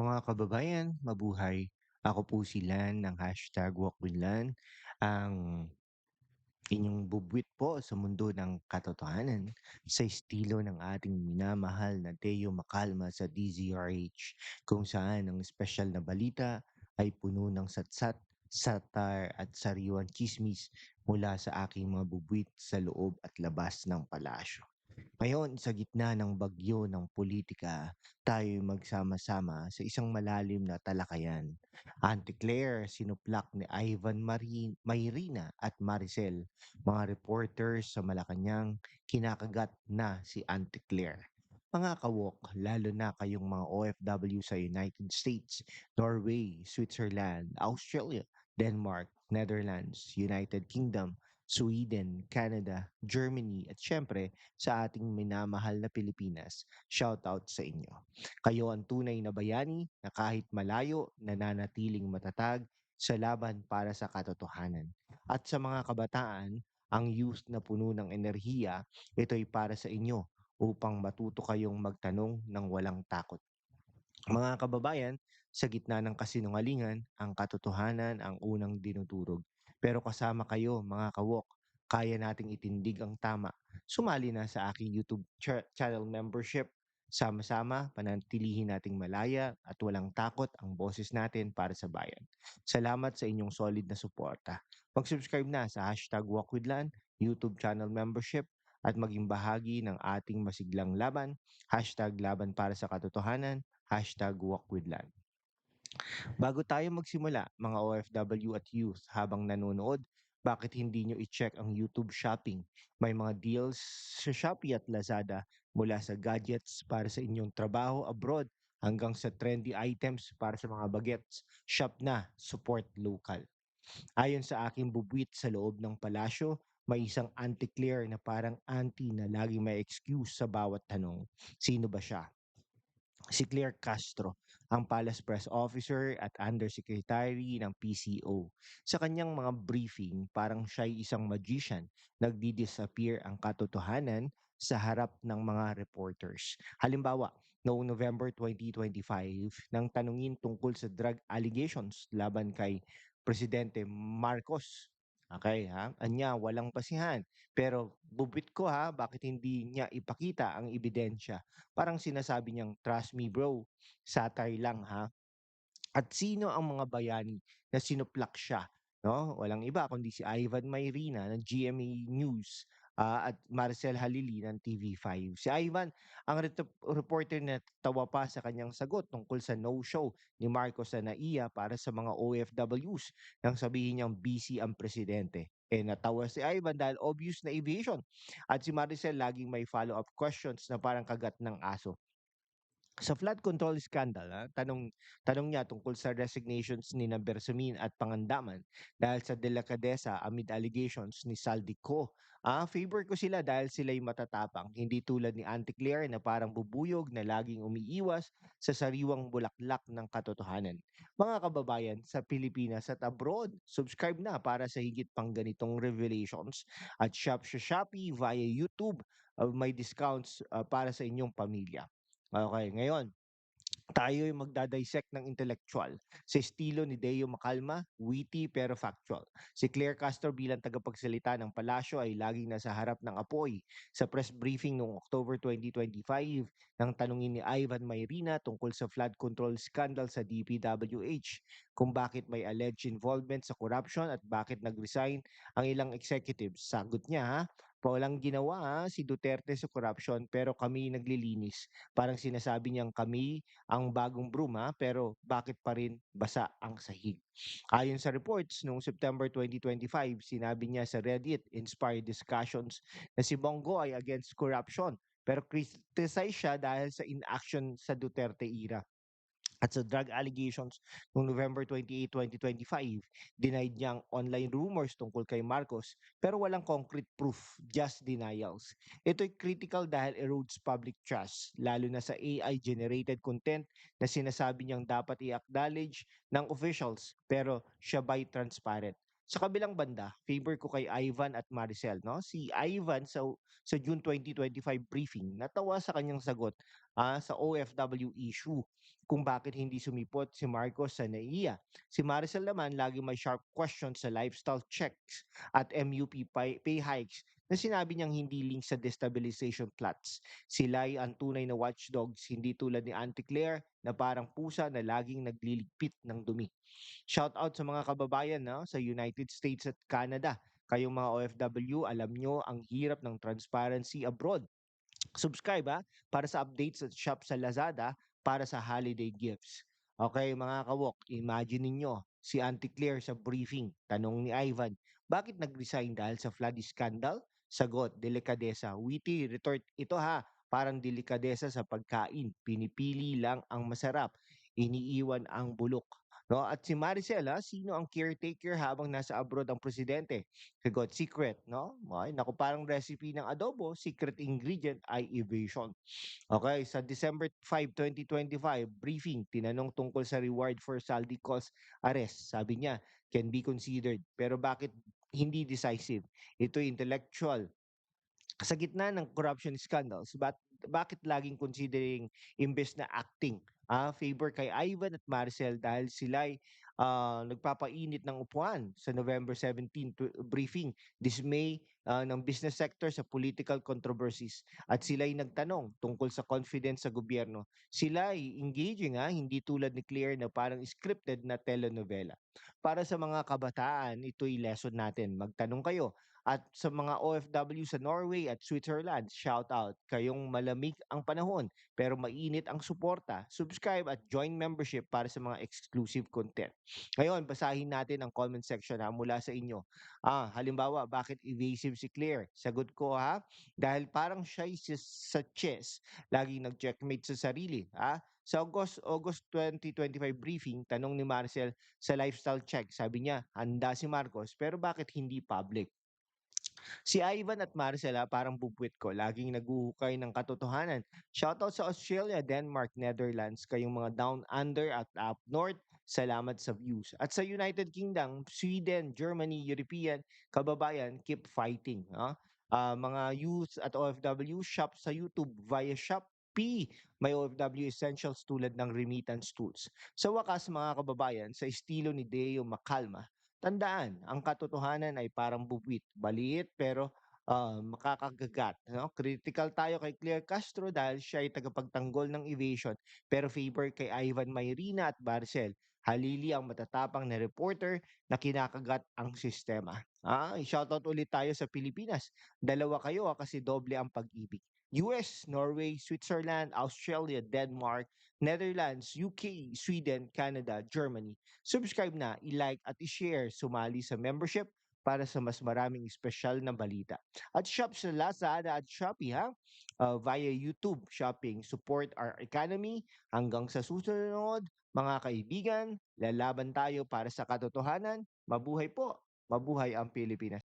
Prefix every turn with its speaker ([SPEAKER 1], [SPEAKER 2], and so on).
[SPEAKER 1] Mga kababayan, mabuhay. Ako po si Lan ng hashtag Walk with Lan, ang inyong bubwit po sa mundo ng katotohanan sa estilo ng ating minamahal na Teo Makalma sa DZRH kung saan ang espesyal na balita ay puno ng satsat, satar at sariwang chismis mula sa aking mga bubwit sa loob at labas ng palasyo. Ngayon, sa gitna ng bagyo ng politika, tayo magsama-sama sa isang malalim na talakayan. Auntie Claire, sinuplak ni Ivan Marin, Mayrina at Maricel, mga reporters sa Malacanang, kinakagat na si Auntie Claire. Mga kawok, lalo na kayong mga OFW sa United States, Norway, Switzerland, Australia, Denmark, Netherlands, United Kingdom, Sweden, Canada, Germany at syempre sa ating minamahal na Pilipinas. Shout out sa inyo. Kayo ang tunay na bayani na kahit malayo nananatiling matatag sa laban para sa katotohanan. At sa mga kabataan, ang youth na puno ng enerhiya, ito'y para sa inyo upang matuto kayong magtanong ng walang takot. Mga kababayan, sa gitna ng kasinungalingan, ang katotohanan ang unang dinudurog. Pero kasama kayo, mga kawok, kaya nating itindig ang tama. Sumali na sa aking YouTube cha- channel membership. Sama-sama, panatilihin nating malaya at walang takot ang boses natin para sa bayan. Salamat sa inyong solid na suporta. Mag-subscribe na sa hashtag WalkWithLan, YouTube channel membership, at maging bahagi ng ating masiglang laban, hashtag laban para sa katotohanan, hashtag walkwithlan. Bago tayo magsimula, mga OFW at youth habang nanonood, bakit hindi nyo i-check ang YouTube Shopping? May mga deals sa Shopee at Lazada mula sa gadgets para sa inyong trabaho abroad hanggang sa trendy items para sa mga bagets. Shop na, support local. Ayon sa aking bubwit sa loob ng palasyo, may isang anti-clear na parang anti na lagi may excuse sa bawat tanong. Sino ba siya? Si Claire Castro, ang Palace Press Officer at Undersecretary ng PCO. Sa kanyang mga briefing, parang siya'y isang magician, nagdi-disappear ang katotohanan sa harap ng mga reporters. Halimbawa, noong November 2025, nang tanungin tungkol sa drug allegations laban kay Presidente Marcos. Okay, ha? Anya, walang pasihan. Pero bubit ko ha, bakit hindi niya ipakita ang ebidensya? Parang sinasabi niyang, trust me bro, satire lang ha. At sino ang mga bayani na sinuplak siya? No? Walang iba kundi si Ivan Mayrina ng GMA News ah, at Marcel Halili ng TV5. Si Ivan, ang ret- reporter na tawa pa sa kanyang sagot tungkol sa no-show ni Marcos sa NAIA para sa mga OFWs nang sabihin niyang busy ang presidente. Eh natawa si Ivan dahil obvious na evasion. At si Maricel laging may follow-up questions na parang kagat ng aso. Sa flood control scandal, ah, tanong tanong niya tungkol sa resignations ni Bersamin at Pangandaman dahil sa delikadesa amid allegations ni Saldico. Ah, favor ko sila dahil sila'y matatapang, hindi tulad ni Auntie Claire na parang bubuyog na laging umiiwas sa sariwang bulaklak ng katotohanan. Mga kababayan sa Pilipinas at abroad, subscribe na para sa higit pang ganitong revelations at shop sa Shopee via YouTube. ah, may discounts ah, para sa inyong pamilya. Okay, ngayon, tayo ay magdadissect ng intellectual sa estilo ni Deo Macalma, witty pero factual. Si Claire Castro bilang tagapagsalita ng palasyo ay laging nasa harap ng apoy. Sa press briefing noong October 2025, nang tanungin ni Ivan Mayrina tungkol sa flood control scandal sa DPWH, kung bakit may alleged involvement sa corruption at bakit nag-resign ang ilang executives. Sagot niya, ha? Walang ginawa ha, si Duterte sa corruption pero kami naglilinis. Parang sinasabi niyang kami ang bagong bruma pero bakit pa rin basa ang sahig? Ayon sa reports noong September 2025, sinabi niya sa Reddit inspired discussions na si Bongo ay against corruption pero criticize siya dahil sa inaction sa Duterte era. At sa drug allegations noong November 28, 2025, denied niya ang online rumors tungkol kay Marcos pero walang concrete proof, just denials. Ito'y critical dahil erodes public trust, lalo na sa AI-generated content na sinasabi niyang dapat i-acknowledge ng officials pero siya by transparent. Sa kabilang banda, favor ko kay Ivan at Maricel, 'no? Si Ivan sa sa June 2025 briefing, natawa sa kanyang sagot, ah, sa OFW issue kung bakit hindi sumipot si Marcos sa NAIA. Si Maricel naman laging may sharp questions sa lifestyle checks at MUP pay pay hikes na sinabi niyang hindi link sa destabilization plots. Sila ay ang tunay na watchdogs, hindi tulad ni Auntie Claire na parang pusa na laging nagliligpit ng dumi. Shout out sa mga kababayan no, sa United States at Canada. Kayong mga OFW, alam nyo ang hirap ng transparency abroad. Subscribe ha, para sa updates at shop sa Lazada para sa holiday gifts. Okay, mga kawok, imagine ninyo si Auntie Claire sa briefing. Tanong ni Ivan, bakit nag-resign dahil sa flood scandal? Sagot, delikadesa. Witty retort, ito ha, parang delikadesa sa pagkain. Pinipili lang ang masarap. Iniiwan ang bulok. No? At si Maricel, ha, sino ang caretaker habang nasa abroad ang presidente? Sagot, secret. No? Ay, naku, parang recipe ng adobo, secret ingredient ay evasion. Okay, sa December 5, 2025, briefing, tinanong tungkol sa reward for Saldi cause arrest. Sabi niya, can be considered. Pero bakit hindi decisive? Ito intellectual. Sa gitna ng corruption scandals, bat, bakit laging considering imbes na acting? Ah, favor kay Ivan at Marcel dahil sila'y ah, nagpapainit ng upuan sa November 17 to- briefing. Dismay ah, ng business sector sa political controversies at sila'y nagtanong tungkol sa confidence sa gobyerno. Sila ay engaging ha, hindi tulad ni Claire na parang scripted na telenovela. Para sa mga kabataan, ito'y lesson natin. Magtanong kayo. At sa mga OFW sa Norway at Switzerland, shout out. Kayong malamig ang panahon pero mainit ang suporta. Subscribe at join membership para sa mga exclusive content. Ngayon, basahin natin ang comment section ha, mula sa inyo. Ah, halimbawa, bakit evasive si Claire? Sagot ko ha, dahil parang siya sa chess, laging nag-checkmate sa sarili. Ha? Sa August, August 2025 briefing, tanong ni Marcel sa lifestyle check. Sabi niya, handa si Marcos, pero bakit hindi public? Si Ivan at Marcela parang bubwit ko, laging naguhukay ng katotohanan. Shoutout sa Australia, Denmark, Netherlands, kayong mga down under at up north. Salamat sa views. At sa United Kingdom, Sweden, Germany, European, kababayan, keep fighting. ah. Ah, mga youth at OFW, shop sa YouTube via Shopee. May OFW essentials tulad ng remittance tools. Sa wakas, mga kababayan, sa estilo ni Deo Makalma, Tandaan, ang katotohanan ay parang bubwit, maliit pero ah, makakagagat. No? Critical tayo kay Claire Castro dahil siya ay tagapagtanggol ng evasion pero favor kay Ivan Mayrina at Barcel. Halili ang matatapang na reporter na kinakagat ang sistema. Ah, shoutout ulit tayo sa Pilipinas. Dalawa kayo ah, kasi doble ang pag-ibig. US, Norway, Switzerland, Australia, Denmark, Netherlands, UK, Sweden, Canada, Germany. Subscribe na, i-like at i-share, sumali sa membership para sa mas maraming espesyal na balita. At shop sa Lazada at Shopee ha, uh, via YouTube shopping. Support our economy. Hanggang sa susunod, mga kaibigan, lalaban tayo para sa katotohanan. Mabuhay po, mabuhay ang Pilipinas.